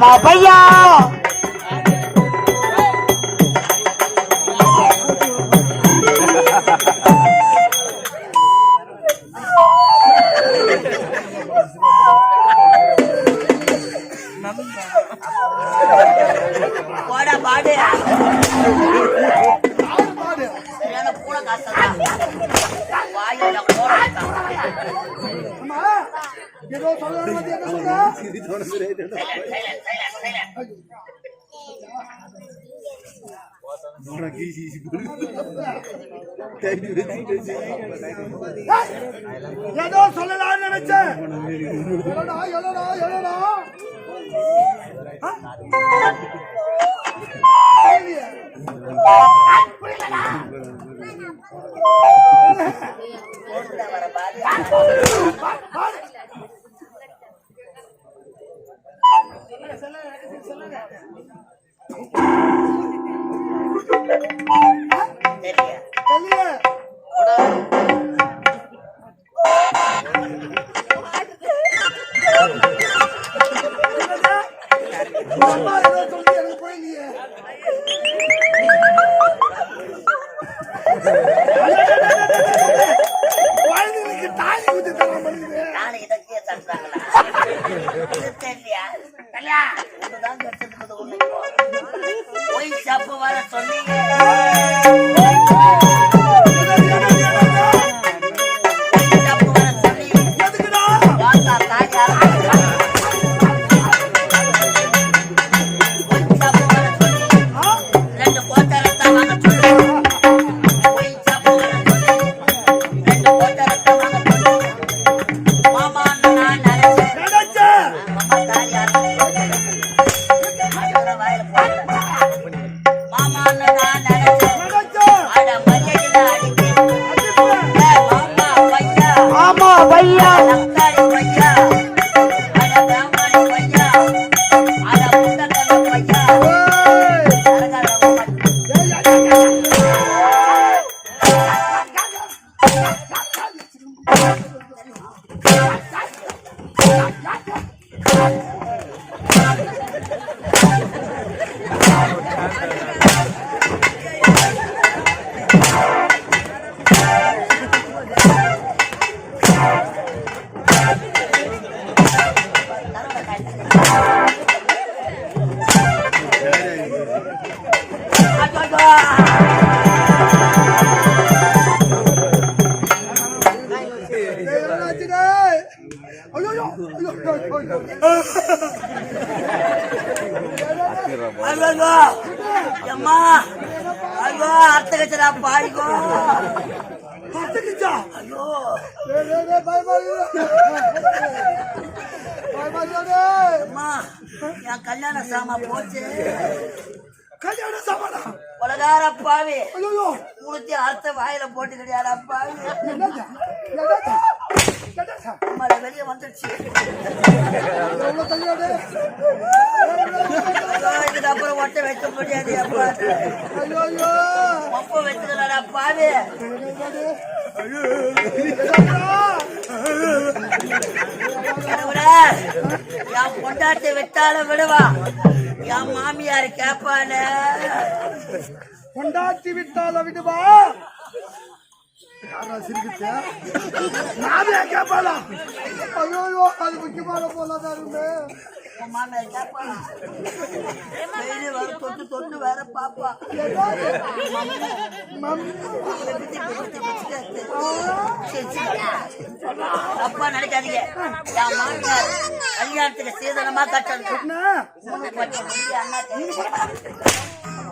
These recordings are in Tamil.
மாமா பையா போடா வர பாரு வாயில போட்டு கிடையாது? என்னது? அம்மாட வெளியே வந்துடுச்சு இதுக்கப்புறம் ஒட்ட வைக்க முடியாது அப்பா. ஒப்ப வச்சுக்கலடா பாவி கடவுளே, என் பொண்டாட்டி விட்டாலும் விடுவா. என் மாமியார் கேப்பானே கொண்டாட்டி விட்டால விடுவா. யாரா சிரிக்கிச்சா? நானே கேட்பாளா? ஐயோ, அது முக்கியமான பாப்பா மம்மி, தப்பா நினைக்காதீங்க கல்யாணத்துக்கு சீதனமா கட்டணும்?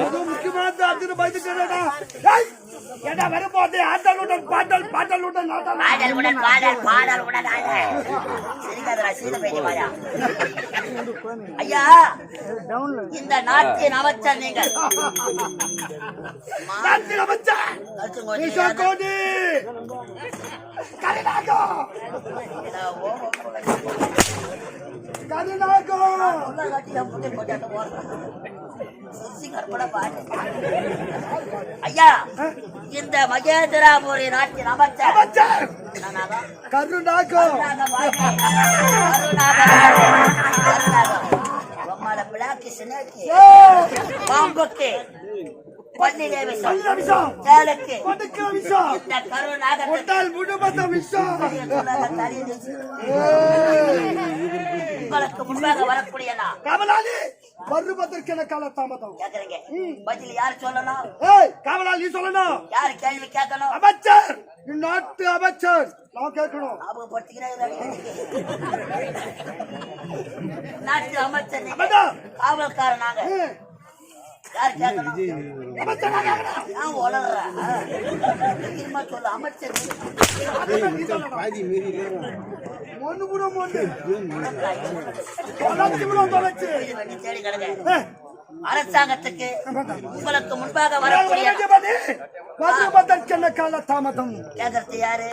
ஏதோ முக்கியமான பாடல் உடன் பாடல் பாடல் உடன் ஐயா இந்த நாட்டின் அமைச்சர் நீங்கள் அமைச்சர் ஐயா இந்த மகேந்திராபுரி நாட்டின் அமைச்சர். பாம்புக்கு விஷம் சேலுக்கு. இந்த விஷம் முன்பாக வரக்கூடிய நான் காவலாளி வருவதற்கென கால தாமதம். கேக்குறீங்க. பதில் யார் சொல்லணும்? ஏய் காவலாளி சொல்லணும். யார் கேள்வி கேட்கணும்? அமைச்சர்! இந்நாட்டு அமைச்சர்! நான் கேட்கணும். நாட்டு அமைச்சர். காவல்காரன் நாங்க. அமைச்சர் ஒண்ணு கூட ஒண்ணு. தொலைச்சு தொலைச்சு. பண்ணி தேடி கிடங்க ஏய், அரசாங்கத்துக்கு. உங்களுக்கு முன்பாக வரக்கூடிய கால தாமதம் கேட்கறது யாரு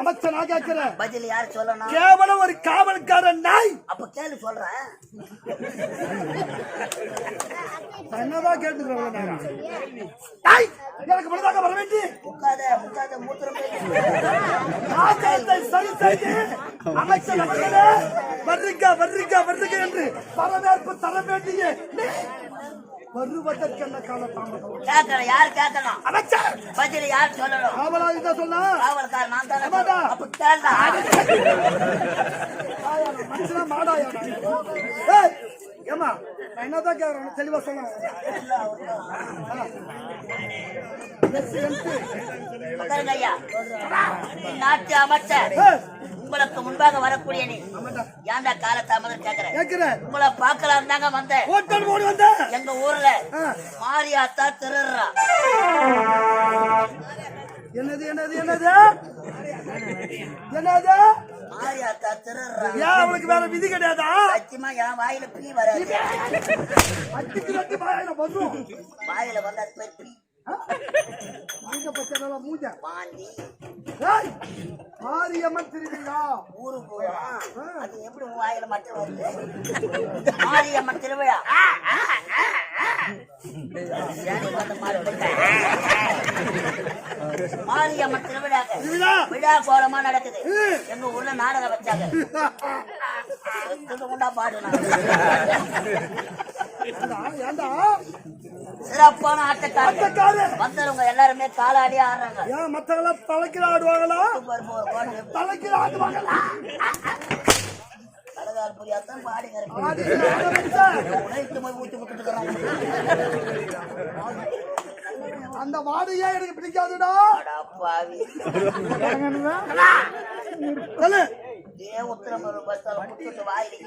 நான் கேட்கிறேன் பதில் யார் சொல்லணும்? கேவலம் ஒரு காவல்காரன் நாய். அப்ப கேள்வி சொல்றேன் என்னதான் கேட்டுக்கிறேன் நாய். எனக்கு முன்னதாக வர வேண்டி. முக்காத முக்காத மூத்திரம் ஆச்சரியத்தை சரி செய்து அமைச்சர் அவர்களே வர்றீங்க வர்றீங்க வர்றீங்க என்று வரவேற்பு தர வேண்டிய வருவதற்கென்ன கால தாமதம் கேட்கணும். யார் கேட்கணும்? அமைச்சர்! பதில் யார் சொல்லணும்? காவலாளி தான் சொன்னா நான் தானே. அப்ப கேள்டா. மனுஷனா மாடாயா ஏய் ஏமா நான் என்னதான் கேட்கறேன் தெளிவா சொல்ல உட்காருங்க ஐயா. நாட்டு அமைச்சர் உங்களுக்கு முன்பாக வரக்கூடிய நீ ஏன்டா காலத்தாமதம் கேக்குறேன். உங்களை பார்க்கலாம் தாங்க வந்தேன். எங்க ஊர்ல. மாரியாத்தா திருடுறா. என்னது என்னது என்னது? என்னது? மாரியாத்தா திருடுறா. ஏன் வேற விதி கிடையாதா? சத்தியமா என் வாயில பீ வராது. வாயில வந்தா போய் பீ பச்சை மூஞ்ச பாண்டி. ஏய் மாரியம்மன் திருவிழா. ஊருக்கு போறோம் அது எப்படி வாயில மட்டும் வருது? மாரியம்மன் திருவிழா. மாரியம்மன் திருவிழா? விழா கோலமா நடக்குது. எங்க ஊர்ல நாடகம் வச்சாங்க. பாடுனாங்க ஏண்டா, ஏண்டா? சிறப்பான ஆட்டக்காரர்கள் ஆட்டக்காரு. வந்தவங்க எல்லாருமே காலாடி ஆடுறாங்க. ஏன் மத்தவங்க தலைக்கு ஆடுவாங்களா? பாருங்க, ஒரு கோடு. தலைக்கு ஆடுவாங்களா? கடகால் புரியாதான் பாடி கரைப்பி. ஆடி ஆட வச்சா, உழைத்து போய் ஊத்தி இருக்கிறாங்க. அந்த வாடையே எனக்கு பிடிக்காதுடா. அடா வாயிலேயே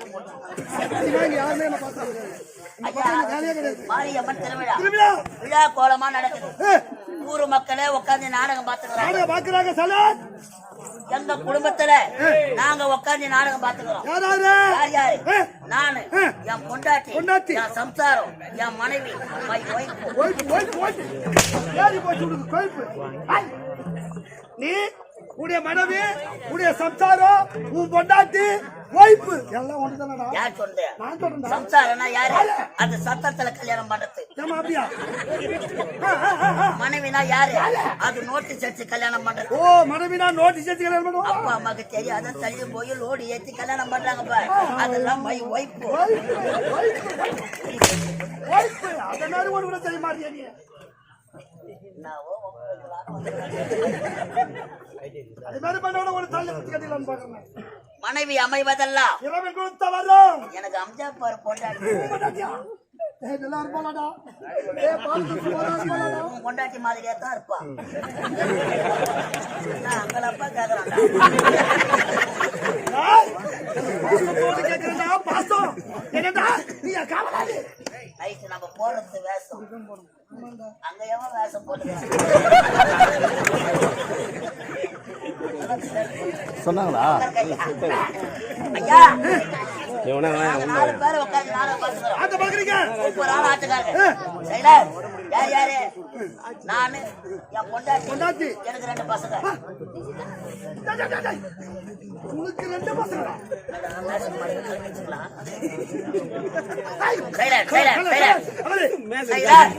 மாரியம்மன் திருவிழா. விழா கோலமா நடக்குது. ஊரு மக்களே உட்கார்ந்து நாடகம் பாத்துக்கிறாங்க பாக்குறாங்க சலாத் எங்க குடும்பத்துல நாங்க உட்கார்ந்து நாடகம் பாத்துக்கிறோம் யார் நானு என் பொண்டாட்டி பொண்டாட்டி. என் சம்சாரம் என் மனைவி. நீ உடைய மனைவி உடைய சம்சாரம் உன் பொண்டாட்டி ஒய்ஃபு. எல்லாம் ஒன்று தானடா யார் சொன்னது நான் சொல்றேன்டா. சம்சாரம்னா யாரு? அந்த சத்தத்துல கல்யாணம் பண்றது. ஏமா அப்படியா? மனைவினா யாரு? அது நோட்டீஸ் அடிச்சு கல்யாணம் பண்றது. ஓ மனைவினா நோட்டீஸ் வச்சு கல்யாணம் பண்ணுவா? அப்பா அம்மாக்கு தெரியாத தள்ளி போய் லோடு ஏத்தி கல்யாணம் பண்றாங்க பாரு. அதெல்லாம் மை ஒய்ஃப். ஒய்ஃபு, மாதிரி ஒண்ணு கூட செய்ய மாட்டியா மனைவி அமைவதெல்லாம் இறைவன் கொடுத்த வரும் எனக்கு அம்ஜா பாரு பொண்டாட்டி. மாதிரியே தான் இருப்பா. நான் அங்கலப்பா கேக்குறான்டா ஏய், பாசத்தோடு கேட்கிறேன்டா, பாசம். என்னடா, நீ என் காவலாளி. நைட்டு நம்ம போறது வேஷம். அங்க எவன் வேஷம் சொன்னாங்களா? ஐயா! பேர் ஆட்டுக்காரங்க யார் யாரு? நானு. என் பொண்டாட்டி. பொண்டாட்டி. எனக்கு ரெண்டு பசங்க. டேய், டேய், டேய், டேய். உனக்கு ரெண்டு பசங்களா? சைலண்ட் சைலண்ட் சைலண்ட் அவளே, சைலண்ட்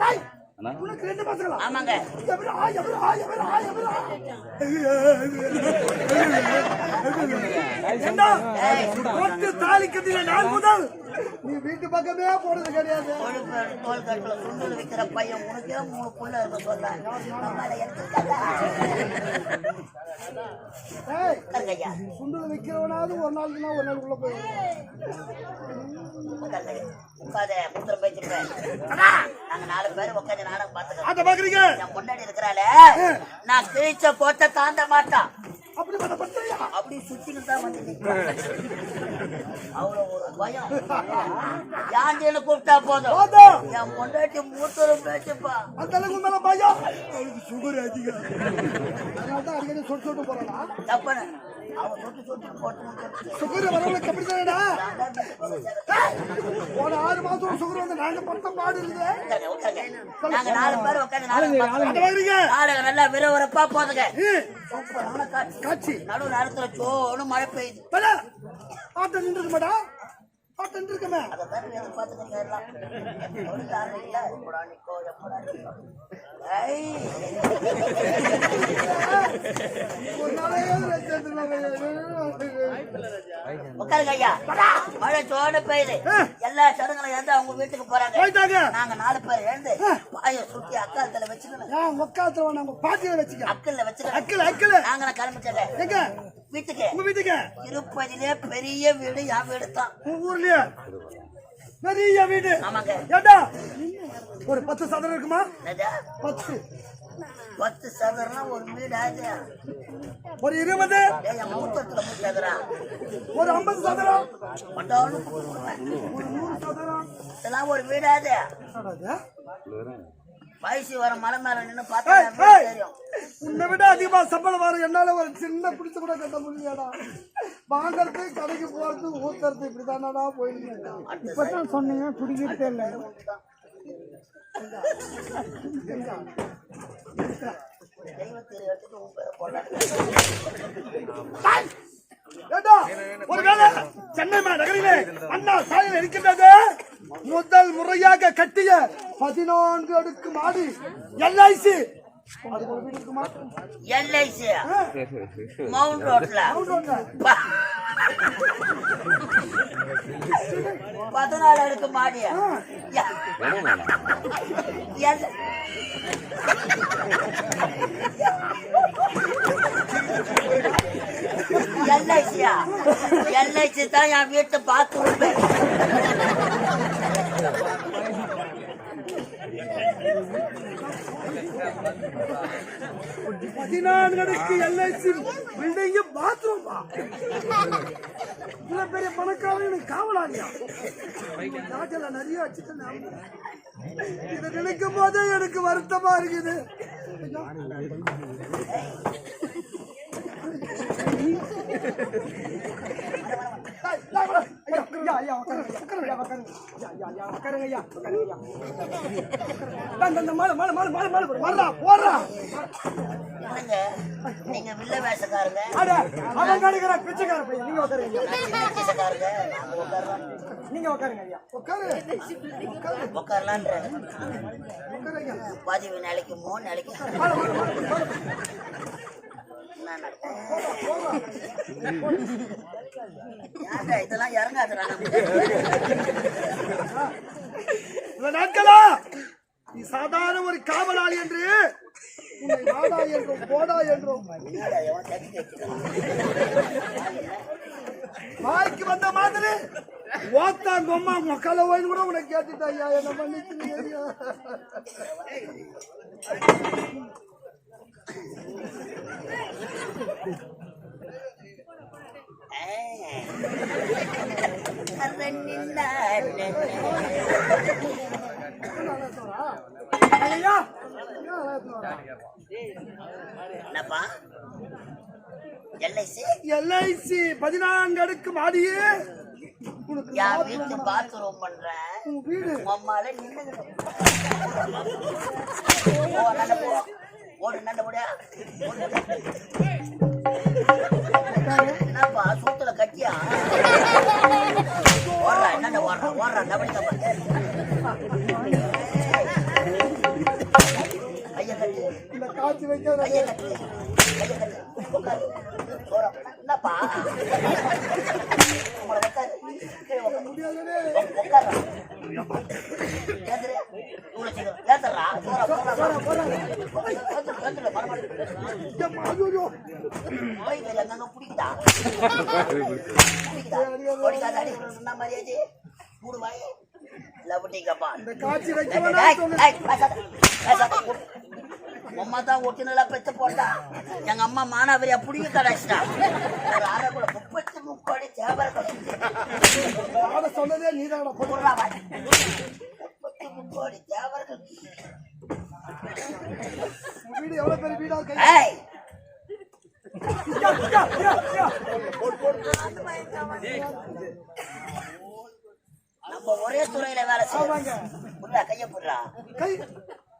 டேய், உனக்கு ரெண்டு பசங்களா? ஆமாங்க. ஒட்டு தாலி நாள் முதல். நீ வீட்டு பக்கமே போனது கிடையாது. தோல் கட்டுல சுண்டல் விக்கிற பையன் உனக்கே மூணு புள்ள இருக்க சொல்ல சுண்டல் வைக்கிறவனாவது ஒரு நாளுக்குனா ஒரு நாள் உள்ள போய் உட்காத முத்திரம் பேச்சுட்டேன் நாங்க நாலு பேர் உட்காந்து நாடகம் பாத்துக்கிறோம் என் பொண்டாட்டி இருக்கிறாள நான் கிழிச்ச கோட்டை தாண்ட மாட்டான் அப்படி அப்படி சுத்திட்டு தான் வந்து யாண்டின்னு கூப்பிட்டா போதும். என் பொண்டாட்டி மூத்தரும் பேச்சுப்பா. அந்த அளவுக்கு மேல பயம். அவளுக்கு சுகர் அதிகம். அதனால தான் அடிக்கடி சொட்டு சொட்டு போறானா? தப்பன. சுகர் வரவங்களுக்கு எப்படி தானடா போன ஆறு மாசம் சுகர் வந்து நாங்க பட்ட பாடு இருக்குது. நாங்க நாலு பேர் உட்காந்து நாடகம் நல்லா விறுவிறுப்பா போதுங்க. சூப்பரான காட்சி காட்சி. நடுவு நேரத்துல சோன்னு மழை பெய்யுது. ஆட்டம் நின்று மாட்டா? ஆட்டம் நின்றுக்குமே அதைத்தான் எதிர்பார்த்துக்கிட்டு எல்லாம். உட்காருங்க ஐயா. மழை சோன்னு பெய்யுது. எல்லா சடங்குகளும் எழுந்து அவங்க வீட்டுக்கு போறாங்க. நாங்க நாலு பேர் எழுந்து பாய சுத்தி அக்காலத்துல வச்சுக்கணும். உக்காத்துல நாங்க பாட்டியில வச்சுக்க அக்கல்ல வச்சுக்கணும். அக்கல அக்கல. நாங்க எங்க? வீட்டுக்கு. உங்க வீட்டுக்கு? திருப்பதியிலே பெரிய வீடு என் வீடு தான். ஊர்லயே? பெரிய வீடு. ஆமாங்க. ஏண்டா? ஒரு பத்து சதுரம் இருக்குமா? பத்து. பத்து சதுரம் ஒரு வீடு ஒரு இருபது? ஒரு ஐம்பது சதுரம்? ஒரு நூறு சதுரம். இதெல்லாம் ஒரு என்னடா இது? வயசு வர மலை மேல நின்னு பார்த்தா வீடு. தெரியும். உன்னை விட அதிகமா சம்பளம் வரும் என்னால ஒரு சின்ன பிடிச்ச கூட கட்ட முடியாதா வாங்கறது கடைக்கு போறது ஊத்துறது இப்படிதானடா போயிருக்கீங்க இப்பதான் சொன்னீங்க குடிக்கிறதே இல்லை ஒருவேளை சென்னை நகரிலே அண்ணா சாலையில் இருக்கின்றது முதல் முறையாக கட்டிய பதினான்கு அடுக்கு மாடி எல்ஐசி எல்ஐசி. ஆ, மவுண்ட் ரோட்ல round ரோட்ல. பா- பதினாலு அடுக்கு மாடியா எல்- எல்ஐசியா எல்ஐசி தான் என் வீட்டு பாத்ரூம் பதினான்கு அடுக்கு எல்ஐசி பில்டிங் பாத்ரூம்? இவ்வளவு பெரிய பணக்காரன் எனக்கு காவலாளியா? நாட்டில் நிறைய வச்சுட்டு நான். இதை நினைக்கும் போதே எனக்கு வருத்தமா இருக்குது. நீங்க வில்ல வேஷக்காரங்க அவன் கடைக்கிற பிச்சைக்கார பையன். நீங்க உட்காருங்க, வேஷக்காரங்க நாங்க உட்காருங்க, ஐயா. உட்காரு. உட்காரு, உட்காரலான்ற. பதிவு நாளைக்கு மூணு நாளைக்கு. இதெல்லாம் இறங்காதுடா நாட்களா? நீ சாதாரண ஒரு காவலாளி என்று நாடா என்றும் போடா என்றும் வாய்க்கு வந்த மாதிரி ஓத்தாங்க அம்மா மக்களை ஓய்ந்து கூட உனக்கு கேட்டுட்டா ஐயா என்ன மன்னிச்சு ஐயா. என்னப்பா? எல்ஐசி? எல்ஐசி பதினான்கு அடுக்கு மாடியே. என் வீட்டு பாத்ரூம் பண்றேன் உன் வீடு. அம்மால போ. ஓடு நல்ல போடியா என்னப்பா சூத்துல கட்டியா? ஓடுறா என்னண்ட ஓடுறா ஓடுறா டபுள் கப்பல் ஐயா கட்டி. ஐயா கட்டி. என்னப்பா பிடிக்குதா? பிடிக்குதா? அடி. சொன்ன மாதிரியாச்சு. மூடு வாய். லவுட்டிக்கப்பா. இந்த காட்சி வைக்க அம்மா தான் ஒட்டினலா பெத்து போட்டா. எங்க அம்மா மானாவரியா புடிங்க கடாச்சிட்டா கூட முப்பத்தி முக்கோடி தேவரை சொன்னதே. முப்பத்தி முக்கோடி வீடு எவ்வளவு பெரிய வீடா இருக்கு? ஐயா. நம்ம ஒரே துறையில வேலை புடுறா கைய புடுறா.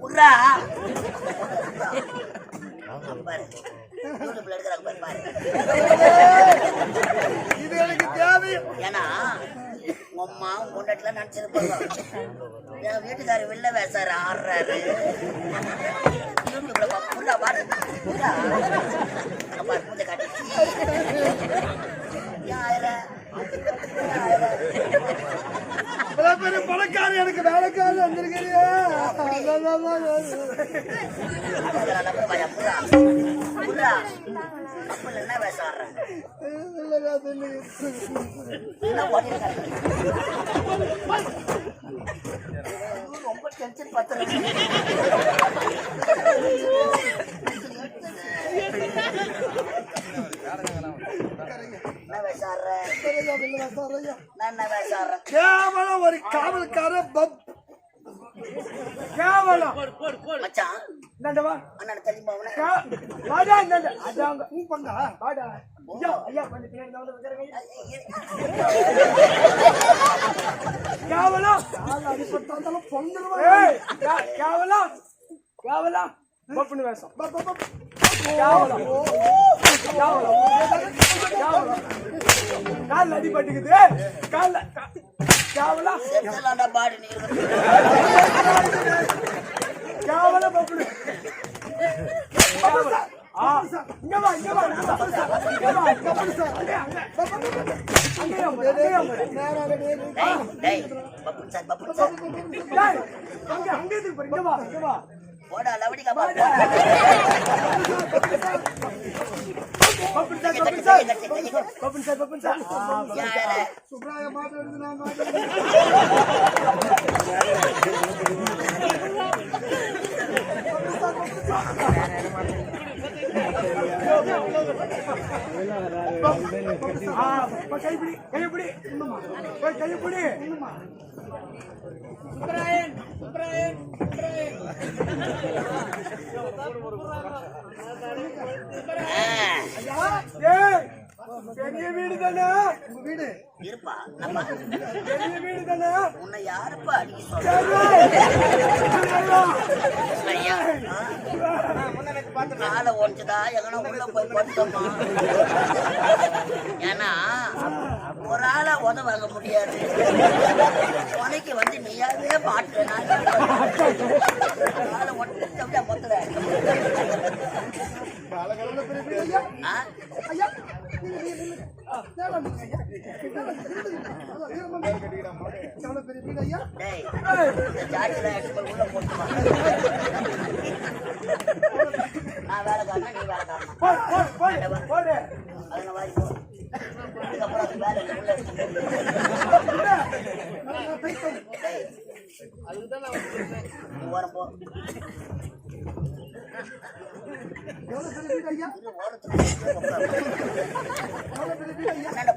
புடுறா பாரு யூடியூப்ல எடுக்கிறாங்க பாரு பாரு இது எனக்கு தேவை. ஏன்னா உங்க அம்மா முன்னாடில நினைச்சிருப்பாங்க. என் வீட்டுக்காரர் வெளில வேசாரு ஆடுறாரு. யூடியூப்ல பா- புள்ளா பாரு. அங்க பாரு பூஜை காட்டி. இவ்வளவு பெரிய பணக்காரி எனக்கு வேலைக்காரி வந்திருக்கிறியா. ரொம்ப டென்ஷன் பத்துறேன் என்ன வேஷம் ஆடுற நான் என்ன வேஷம் ஆடுறேன் கேவலம் ஒரு காவல்கார பப் கேவலம் மச்சான் இந்தாண்ட வா அண்ணன் தள்ளி போவன வாடா இந்தாண்ட. அதாங்க. உன் பங்கா? வாடா. ஐயா, ஐயா, கொஞ்சம் பின்னாடி வந்து உட்காருங்க. கேவலம். ஏய், கே- கேவலம். கேவலம். பப்புனு வேஷம். கேவலம். கேவலம். கேவலம். கால்ல அடிபட்டுக்குது. கால்ல கேவலம். கேவலம் பப்புனு. அங்கே, அங்கே. போடா லவடிக்கா பா போடா. பப்புன் சார், பப்புன் சார். பப்புன் சார், பப்புன் சார். ஆ, யார? சுப்ராய மாடு எடுத்து நான் மாடு கைப்பிடி, கைப்பிடி. பெரிய வீடு தானே உங்க வீடு இருப்பா நம்ம பெரிய வீடு தானே உன்னை யாருப்பா அடிக்க சொல்ற ஐயா காலை ஒடிச்சுதா எங்கனா உள்ள போய் படுத்தோமா? ஏன்னா ஒரு ஆளா உத வாங்க முடியாது. உனக்கு வந்து நீயாவே பாட்டு காலை ஒடிச்சு அப்படியே மொத்தல. பெரிய ஐயா உள்ள போட்டுமா? நான் வேலை காரணம் நீ வேலை காரணம் போய் போடு. அதுல வாரி போ. அதுக்கப்புறம் அது வேலை உள்ள எடுத்து போ. டேய். நீ ஓரம் போ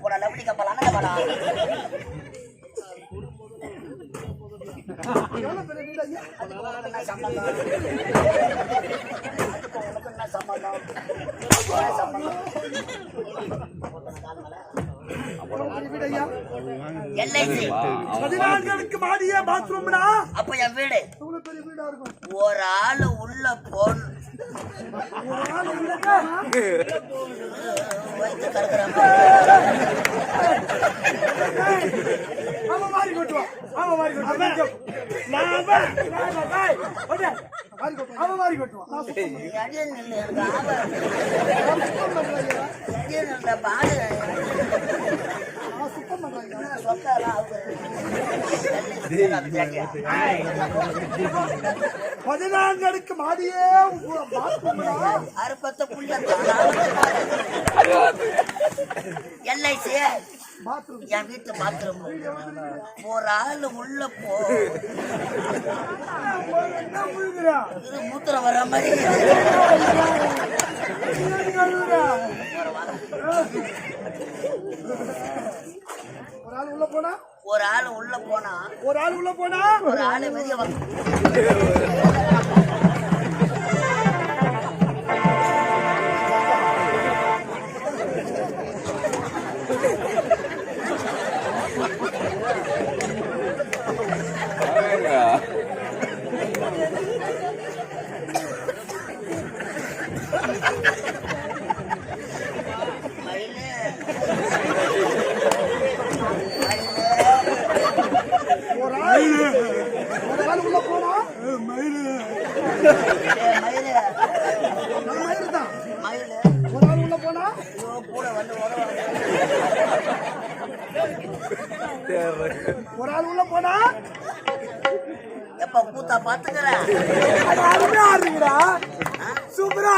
போடா கப்பல் போடா. எவ்வளவு பெரிய வீடு ஐயா பதினான்களுக்கு மாடிய பாத்ரூம்டா. அப்ப என் வீடு. பெரிய வீடா இருக்கும்? ஒரு ஆளு உள்ள போன். ஒரு ஆள் வைத்து கறக்குறாங்க அவன் மாறி கொட்டுவான் அவன் மாறி கொட்டுவான் நான் அவன் ஓடே அவன் மாறி கொட்டுவான் ஆகுது பதினான்களுக்கு மாடியே அறுபத்த புள்ள எல்ஐசி என் வீட்டு பாத்ரூம் ஒரு ஆளு உள்ள போ. மூத்திரம் வர மாதிரி ஒரு ஆள் உள்ள போனா? ஒரு ஆளு உள்ள போனா ஒரு ஆள் உள்ள போனா? ஒரு ஆளு வெளிய ஒரு ஆள் உள்ள போனா எப்ப கூத்தா பாத்துக்கிறேன் அது அருமையா ஆடுறீங்கடா சூப்பரா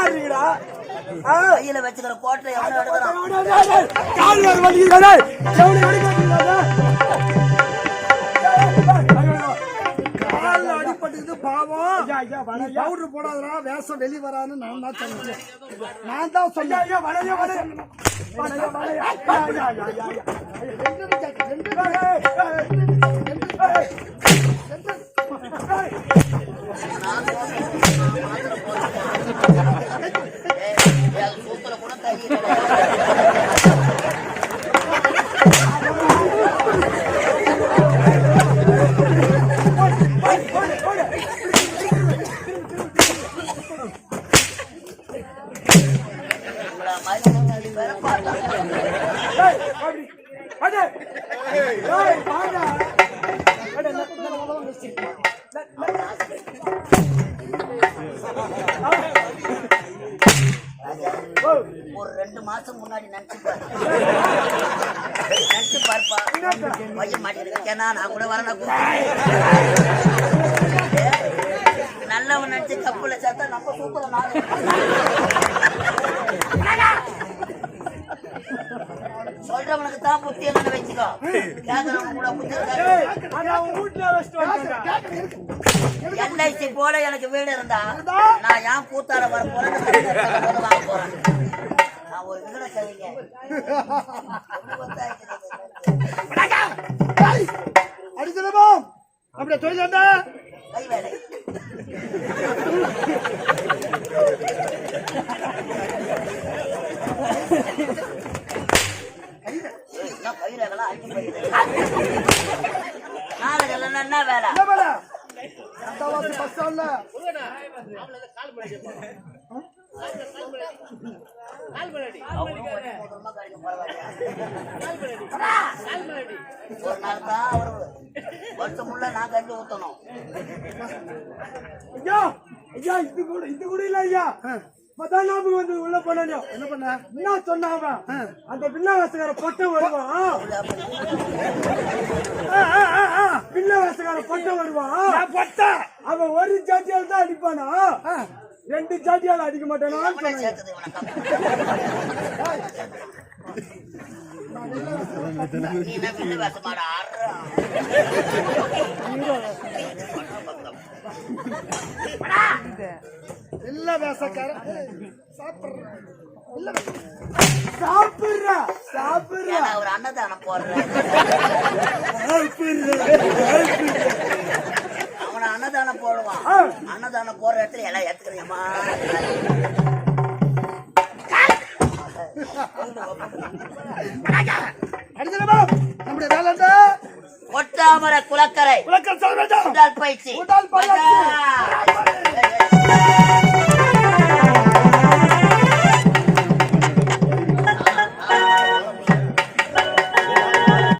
ஆ. கையில வச்சுக்கிற கோட்டை எவனோ எடுக்கிறான் கால் வேற. நீ powder போடாதடா, வேஷம் வெளிய வராதுன்னு நான் தான் சொன்னேன். நான் தான் சொன்னேன். வளைய, வளைய. வளைய, வளைய. ஐயா, ஐயா, ஐயா, ஐயா, ஐயா. ரெண்டு சூத்துல கூட தண்ணி நான் ஒரு வீட சரிங்க அப்படியே கை வேலை. என்ன பயிரெல்லாம் அடிச்சு போயிடுது. நாளைக்கு என்ன வேலை? பஸ் ஸ்டாண்ட்ல ஒரே நாள் தான் வருஷம் முள்ள நான் கஞ்சி ஊத்தணும் ஐயா ஐயா இது கூட இது கூட இல்ல ஐயா மதான் ஞாபகம் வந்து உள்ள போனோம் என்ன பண்ண என்ன சொன்னாங்க அந்த பின்னவாசகார பொட்டை வருவான். பின்னவாசகார பொட்டை வருவான் பொட்டை அவன் ஒரு ஜாட்டியால் தான் அடிப்பானா ரெண்டு ஜாட்டியால் அடிக்க ஆடுறா. இல்ல வேசக்கார. சாப்பிடுற. இல்ல சாப்பிடுற. சாப்பிடுற ஒரு அன்னதானம் போடுறேன். அவனை அன்னதானம் போடுவான். அன்னதானம் போடுற இடத்துல எல்லாம் ஏத்துக்கிறியம்மா அடிச்சிடமா நம்முடைய வேலை? ஒட்டாமர குளக்கரை. உடல் பயிற்சி.